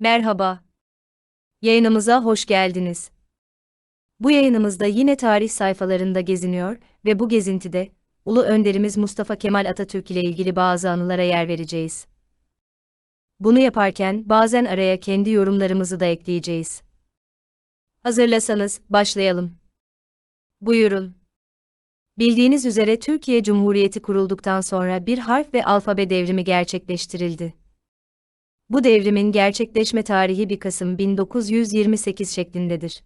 Merhaba. Yayınımıza hoş geldiniz. Bu yayınımızda yine tarih sayfalarında geziniyor ve bu gezintide Ulu Önderimiz Mustafa Kemal Atatürk ile ilgili bazı anılara yer vereceğiz. Bunu yaparken bazen araya kendi yorumlarımızı da ekleyeceğiz. Hazırlasanız başlayalım. Buyurun. Bildiğiniz üzere Türkiye Cumhuriyeti kurulduktan sonra bir harf ve alfabe devrimi gerçekleştirildi. Bu devrimin gerçekleşme tarihi 1 Kasım 1928 şeklindedir.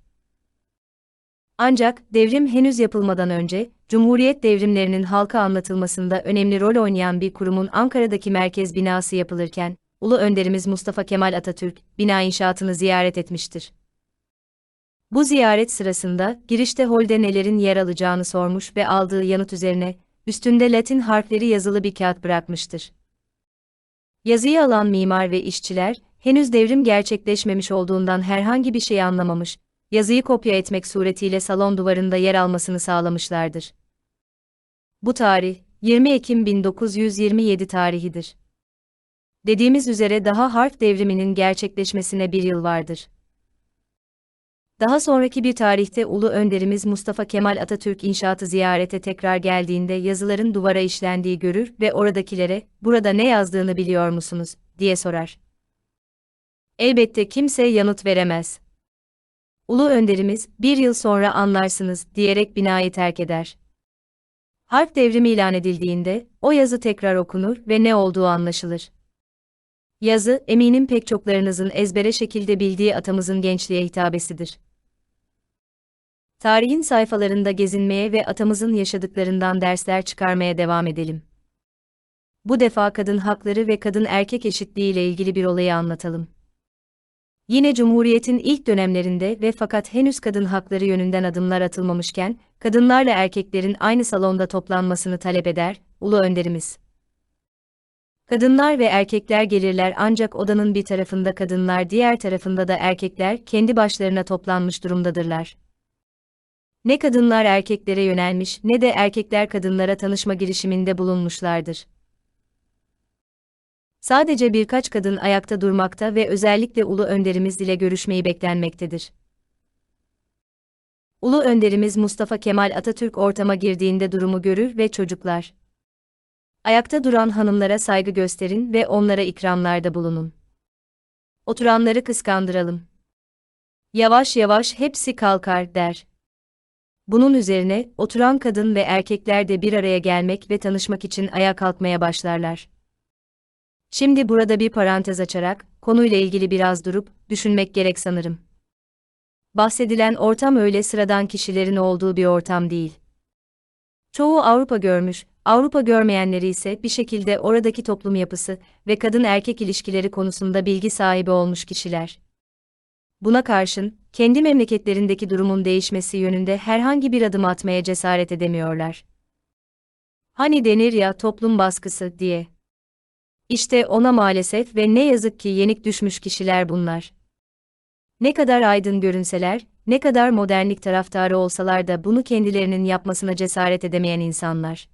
Ancak devrim henüz yapılmadan önce, Cumhuriyet devrimlerinin halka anlatılmasında önemli rol oynayan bir kurumun Ankara'daki merkez binası yapılırken, Ulu Önderimiz Mustafa Kemal Atatürk, bina inşaatını ziyaret etmiştir. Bu ziyaret sırasında girişte holde nelerin yer alacağını sormuş ve aldığı yanıt üzerine, üstünde Latin harfleri yazılı bir kağıt bırakmıştır. Yazıyı alan mimar ve işçiler, henüz devrim gerçekleşmemiş olduğundan herhangi bir şey anlamamış, yazıyı kopya etmek suretiyle salon duvarında yer almasını sağlamışlardır. Bu tarih, 20 Ekim 1927 tarihidir. Dediğimiz üzere daha harf devriminin gerçekleşmesine bir yıl vardır. Daha sonraki bir tarihte Ulu Önderimiz Mustafa Kemal Atatürk inşaatı ziyarete tekrar geldiğinde yazıların duvara işlendiği görür ve oradakilere, burada ne yazdığını biliyor musunuz, diye sorar. Elbette kimse yanıt veremez. Ulu Önderimiz, bir yıl sonra anlarsınız, diyerek binayı terk eder. Harf devrimi ilan edildiğinde, o yazı tekrar okunur ve ne olduğu anlaşılır. Yazı, eminim pek çoklarınızın ezbere şekilde bildiği atamızın gençliğe hitabesidir. Tarihin sayfalarında gezinmeye ve atamızın yaşadıklarından dersler çıkarmaya devam edelim. Bu defa kadın hakları ve kadın erkek eşitliği ile ilgili bir olayı anlatalım. Yine Cumhuriyet'in ilk dönemlerinde ve fakat henüz kadın hakları yönünden adımlar atılmamışken, kadınlarla erkeklerin aynı salonda toplanmasını talep eder, Ulu Önderimiz. Kadınlar ve erkekler gelirler ancak odanın bir tarafında kadınlar diğer tarafında da erkekler kendi başlarına toplanmış durumdadırlar. Ne kadınlar erkeklere yönelmiş ne de erkekler kadınlara tanışma girişiminde bulunmuşlardır. Sadece birkaç kadın ayakta durmakta ve özellikle Ulu Önderimiz ile görüşmeyi beklenmektedir. Ulu Önderimiz Mustafa Kemal Atatürk ortama girdiğinde durumu görür ve çocuklar. Ayakta duran hanımlara saygı gösterin ve onlara ikramlarda bulunun. Oturanları kıskandıralım. Yavaş yavaş hepsi kalkar der. Bunun üzerine oturan kadın ve erkekler de bir araya gelmek ve tanışmak için ayağa kalkmaya başlarlar. Şimdi burada bir parantez açarak konuyla ilgili biraz durup düşünmek gerek sanırım. Bahsedilen ortam öyle sıradan kişilerin olduğu bir ortam değil. Çoğu Avrupa görmüş, Avrupa görmeyenleri ise bir şekilde oradaki toplum yapısı ve kadın erkek ilişkileri konusunda bilgi sahibi olmuş kişiler. Buna karşın, kendi memleketlerindeki durumun değişmesi yönünde herhangi bir adım atmaya cesaret edemiyorlar. Hani denir ya toplum baskısı diye. İşte ona maalesef ve ne yazık ki yenik düşmüş kişiler bunlar. Ne kadar aydın görünseler, ne kadar modernlik taraftarı olsalar da bunu kendilerinin yapmasına cesaret edemeyen insanlar.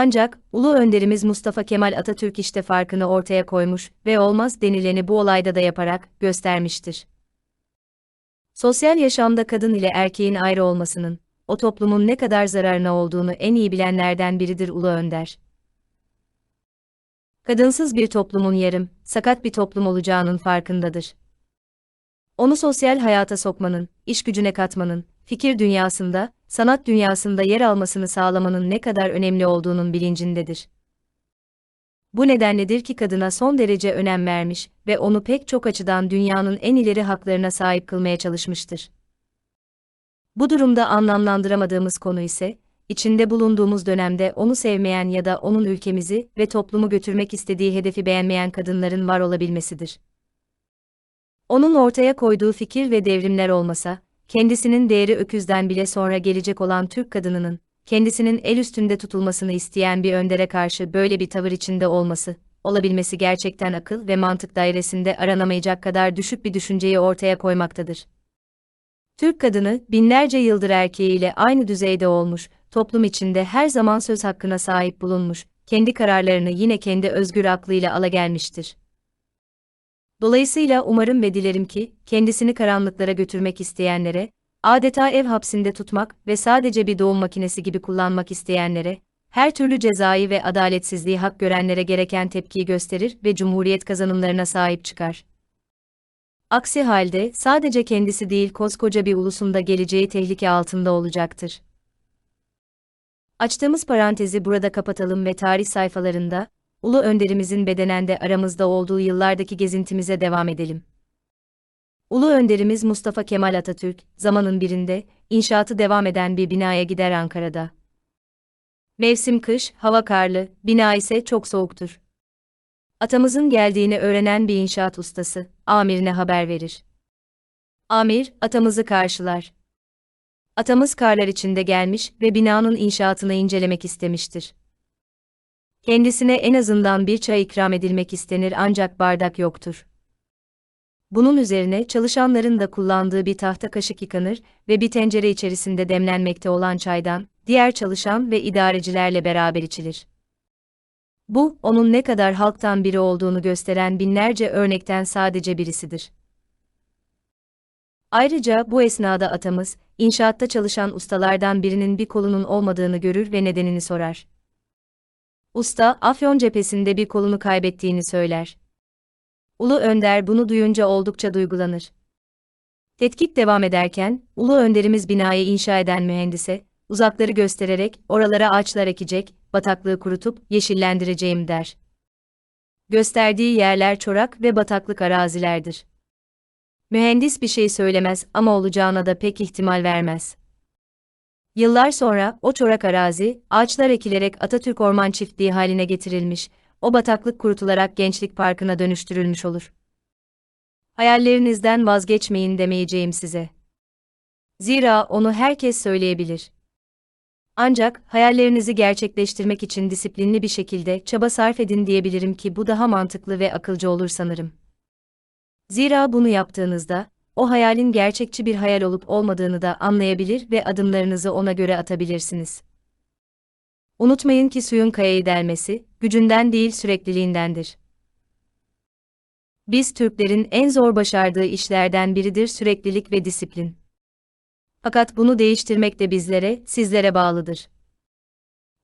Ancak, Ulu Önderimiz Mustafa Kemal Atatürk işte farkını ortaya koymuş ve olmaz denileni bu olayda da yaparak göstermiştir. Sosyal yaşamda kadın ile erkeğin ayrı olmasının, o toplumun ne kadar zararına olduğunu en iyi bilenlerden biridir Ulu Önder. Kadınsız bir toplumun yarım, sakat bir toplum olacağının farkındadır. Onu sosyal hayata sokmanın, iş gücüne katmanın, fikir dünyasında, sanat dünyasında yer almasını sağlamanın ne kadar önemli olduğunun bilincindedir. Bu nedenledir ki kadına son derece önem vermiş ve onu pek çok açıdan dünyanın en ileri haklarına sahip kılmaya çalışmıştır. Bu durumda anlamlandıramadığımız konu ise, içinde bulunduğumuz dönemde onu sevmeyen ya da onun ülkemizi ve toplumu götürmek istediği hedefi beğenmeyen kadınların var olabilmesidir. Onun ortaya koyduğu fikir ve devrimler olmasa, kendisinin değeri öküzden bile sonra gelecek olan Türk kadınının, kendisinin el üstünde tutulmasını isteyen bir öndere karşı böyle bir tavır içinde olması, olabilmesi gerçekten akıl ve mantık dairesinde aranamayacak kadar düşük bir düşünceyi ortaya koymaktadır. Türk kadını, binlerce yıldır erkeğiyle aynı düzeyde olmuş, toplum içinde her zaman söz hakkına sahip bulunmuş, kendi kararlarını yine kendi özgür aklıyla ala gelmiştir. Dolayısıyla umarım ve dilerim ki, kendisini karanlıklara götürmek isteyenlere, adeta ev hapsinde tutmak ve sadece bir doğum makinesi gibi kullanmak isteyenlere, her türlü cezayı ve adaletsizliği hak görenlere gereken tepkiyi gösterir ve Cumhuriyet kazanımlarına sahip çıkar. Aksi halde sadece kendisi değil koskoca bir ulusun da geleceği tehlike altında olacaktır. Açtığımız parantezi burada kapatalım ve tarih sayfalarında, Ulu Önderimizin bedenende aramızda olduğu yıllardaki gezintimize devam edelim. Ulu Önderimiz Mustafa Kemal Atatürk, zamanın birinde, inşaatı devam eden bir binaya gider Ankara'da. Mevsim kış, hava karlı, bina ise çok soğuktur. Atamızın geldiğini öğrenen bir inşaat ustası, amirine haber verir. Amir, atamızı karşılar. Atamız karlar içinde gelmiş ve binanın inşaatını incelemek istemiştir. Kendisine en azından bir çay ikram edilmek istenir ancak bardak yoktur. Bunun üzerine çalışanların da kullandığı bir tahta kaşık yıkanır ve bir tencere içerisinde demlenmekte olan çaydan, diğer çalışan ve idarecilerle beraber içilir. Bu, onun ne kadar halktan biri olduğunu gösteren binlerce örnekten sadece birisidir. Ayrıca bu esnada atamız, inşaatta çalışan ustalardan birinin bir kolunun olmadığını görür ve nedenini sorar. Usta, Afyon cephesinde bir kolunu kaybettiğini söyler. Ulu Önder bunu duyunca oldukça duygulanır. Tetkik devam ederken, Ulu Önderimiz binayı inşa eden mühendise, uzakları göstererek oralara ağaçlar ekecek, bataklığı kurutup yeşillendireceğim der. Gösterdiği yerler çorak ve bataklık arazilerdir. Mühendis bir şey söylemez ama olacağına da pek ihtimal vermez. Yıllar sonra o çorak arazi, ağaçlar ekilerek Atatürk Orman Çiftliği haline getirilmiş, o bataklık kurutularak Gençlik Parkı'na dönüştürülmüş olur. Hayallerinizden vazgeçmeyin demeyeceğim size. Zira onu herkes söyleyebilir. Ancak hayallerinizi gerçekleştirmek için disiplinli bir şekilde çaba sarf edin diyebilirim ki bu daha mantıklı ve akılcı olur sanırım. Zira bunu yaptığınızda o hayalin gerçekçi bir hayal olup olmadığını da anlayabilir ve adımlarınızı ona göre atabilirsiniz. Unutmayın ki suyun kayayı delmesi, gücünden değil sürekliliğindendir. Biz Türklerin en zor başardığı işlerden biridir süreklilik ve disiplin. Fakat bunu değiştirmek de bizlere, sizlere bağlıdır.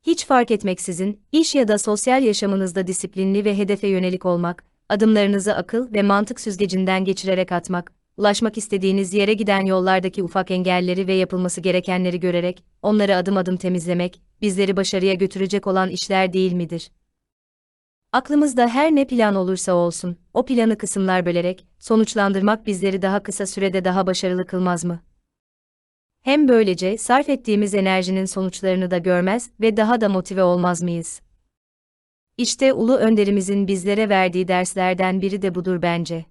Hiç fark etmeksizin, iş ya da sosyal yaşamınızda disiplinli ve hedefe yönelik olmak, adımlarınızı akıl ve mantık süzgecinden geçirerek atmak, ulaşmak istediğiniz yere giden yollardaki ufak engelleri ve yapılması gerekenleri görerek, onları adım adım temizlemek, bizleri başarıya götürecek olan işler değil midir? Aklımızda her ne plan olursa olsun, o planı kısımlar bölerek, sonuçlandırmak bizleri daha kısa sürede daha başarılı kılmaz mı? Hem böylece sarf ettiğimiz enerjinin sonuçlarını da görmez ve daha da motive olmaz mıyız? İşte ulu önderimizin bizlere verdiği derslerden biri de budur bence.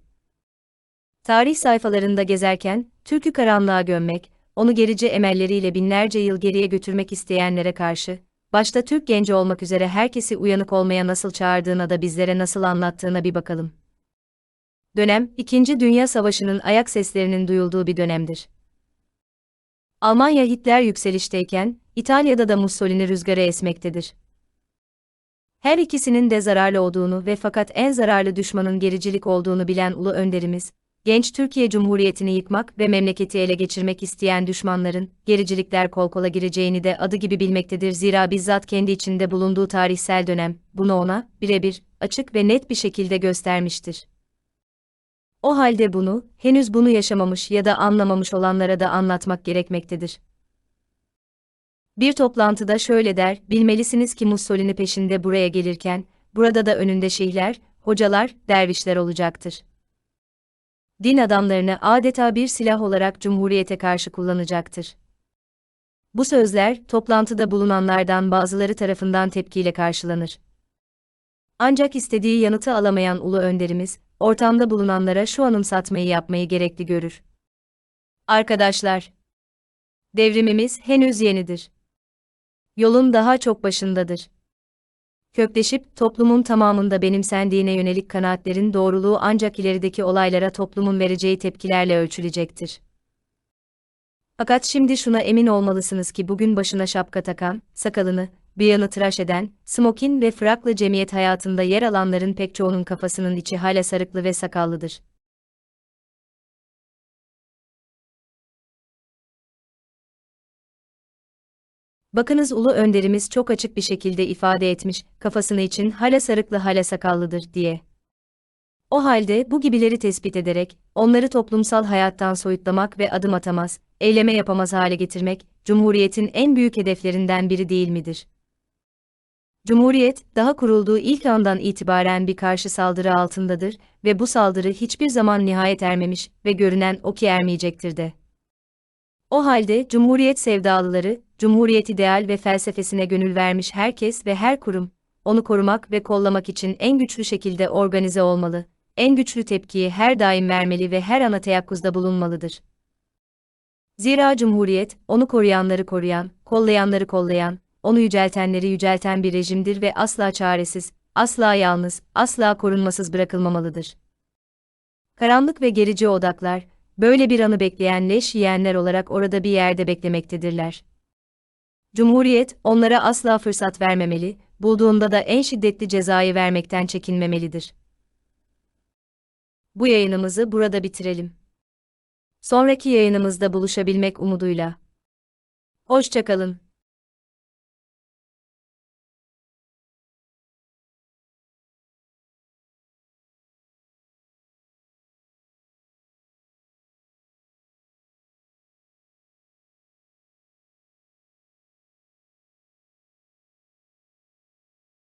Tarih sayfalarında gezerken, Türk'ü karanlığa gömmek, onu gerici emelleriyle binlerce yıl geriye götürmek isteyenlere karşı, başta Türk genci olmak üzere herkesi uyanık olmaya nasıl çağırdığına da bizlere nasıl anlattığına bir bakalım. Dönem, İkinci Dünya Savaşı'nın ayak seslerinin duyulduğu bir dönemdir. Almanya Hitler yükselişteyken, İtalya'da da Mussolini rüzgarı esmektedir. Her ikisinin de zararlı olduğunu ve fakat en zararlı düşmanın gericilik olduğunu bilen ulu önderimiz, genç Türkiye Cumhuriyeti'ni yıkmak ve memleketi ele geçirmek isteyen düşmanların, gericilikler kol kola gireceğini de adı gibi bilmektedir zira bizzat kendi içinde bulunduğu tarihsel dönem, bunu ona, birebir, açık ve net bir şekilde göstermiştir. O halde bunu, henüz bunu yaşamamış ya da anlamamış olanlara da anlatmak gerekmektedir. Bir toplantıda şöyle der, bilmelisiniz ki Mussolini peşinde buraya gelirken, burada da önünde şeyhler, hocalar, dervişler olacaktır. Din adamlarını adeta bir silah olarak Cumhuriyete karşı kullanacaktır. Bu sözler, toplantıda bulunanlardan bazıları tarafından tepkiyle karşılanır. Ancak istediği yanıtı alamayan ulu önderimiz, ortamda bulunanlara şu anımsatmayı yapmayı gerekli görür. Arkadaşlar, devrimimiz henüz yenidir. Yolun daha çok başındadır. Kökleşip toplumun tamamında benimsendiğine yönelik kanaatlerin doğruluğu ancak ilerideki olaylara toplumun vereceği tepkilerle ölçülecektir. Fakat şimdi şuna emin olmalısınız ki bugün başına şapka takan, sakalını, yanı tıraş eden, smokin ve fraklı cemiyet hayatında yer alanların pek çoğunun kafasının içi hala sarıklı ve sakallıdır. Bakınız ulu önderimiz çok açık bir şekilde ifade etmiş, kafasını için hala sarıklı hala sakallıdır diye. O halde bu gibileri tespit ederek, onları toplumsal hayattan soyutlamak ve adım atamaz, eyleme yapamaz hale getirmek, Cumhuriyet'in en büyük hedeflerinden biri değil midir? Cumhuriyet, daha kurulduğu ilk andan itibaren bir karşı saldırı altındadır ve bu saldırı hiçbir zaman nihayet ermemiş ve görünen o ki ermeyecektir de. O halde Cumhuriyet sevdalıları, Cumhuriyet ideal ve felsefesine gönül vermiş herkes ve her kurum, onu korumak ve kollamak için en güçlü şekilde organize olmalı, en güçlü tepkiyi her daim vermeli ve her ana teyakkuzda bulunmalıdır. Zira Cumhuriyet, onu koruyanları koruyan, kollayanları kollayan, onu yüceltenleri yücelten bir rejimdir ve asla çaresiz, asla yalnız, asla korunmasız bırakılmamalıdır. Karanlık ve gerici odaklar, böyle bir anı bekleyen leş yiyenler olarak orada bir yerde beklemektedirler. Cumhuriyet, onlara asla fırsat vermemeli, bulduğunda da en şiddetli cezayı vermekten çekinmemelidir. Bu yayınımızı burada bitirelim. Sonraki yayınımızda buluşabilmek umuduyla. Hoşçakalın.